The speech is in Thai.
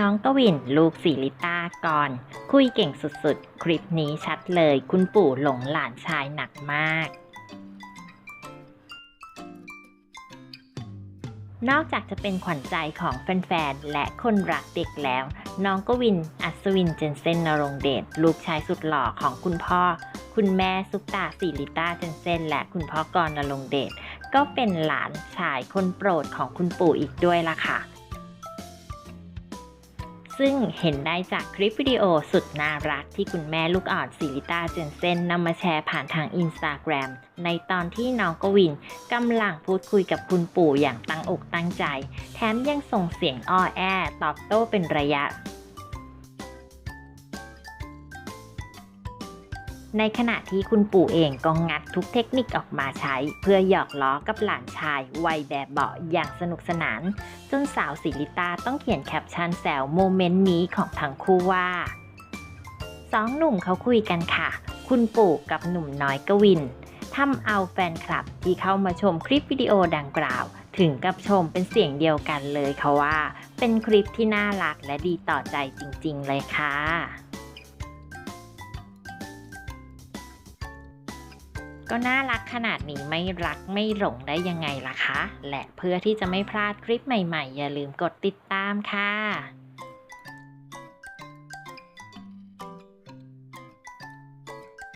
น้องกวินลูกศิลิตาก่อน คุยเก่งสุดๆ คลิปนี้ชัดเลยคุณปู่หลงหลานชายหนักมาก นอกจากจะเป็นขวัญใจของแฟนๆ และคนรักเด็กแล้ว น้องกวิน อัศวินเจนเซนนรงเดชลูกชายสุดหล่อของคุณพ่อ คุณแม่ซุปตาศิลิตาเจนเซนและคุณพ่อกรณรงเดชก็เป็นหลานชายคนโปรดของคุณปู่อีกด้วยล่ะค่ะ ซึ่งเห็นได้จากคลิปวิดีโอสุดน่ารักที่คุณแม่ลูกอ่อนศิริตาเจนเซนนำมาแชร์ผ่านทางอินสตาแกรมในตอนที่น้องกวินกำลังพูดคุยกับคุณปู่อย่างตั้งอกตั้งใจ แถมยังส่งเสียงอ้อแอตอบโต้เป็นระยะ ในขณะที่คุณปู่เองก็งัดทุกเทคนิคออกมาใช้ เพื่อหยอกล้อกับหลานชายวัยแบบเบาอย่างสนุกสนาน จนสาวศิลิตาต้องเขียนแคปชั่นแซวโมเมนต์นี้ของทั้งคู่ว่าสองหนุ่มเขาคุยกันค่ะ คุณปู่กับหนุ่มน้อยกวินทำเอาแฟนคลับที่เข้ามาชมคลิปวิดีโอดังกล่าว ถึงกับชมเป็นเสียงเดียวกันเลยค่ะว่า เป็นคลิปที่น่ารักและดีต่อใจจริง ๆ เลยค่ะ ก็น่ารักขนาดนี้ไม่รักไม่หลงได้ยังไงล่ะคะ และเพื่อที่จะไม่พลาดคลิปใหม่ๆ อย่าลืมกดติดตามค่ะ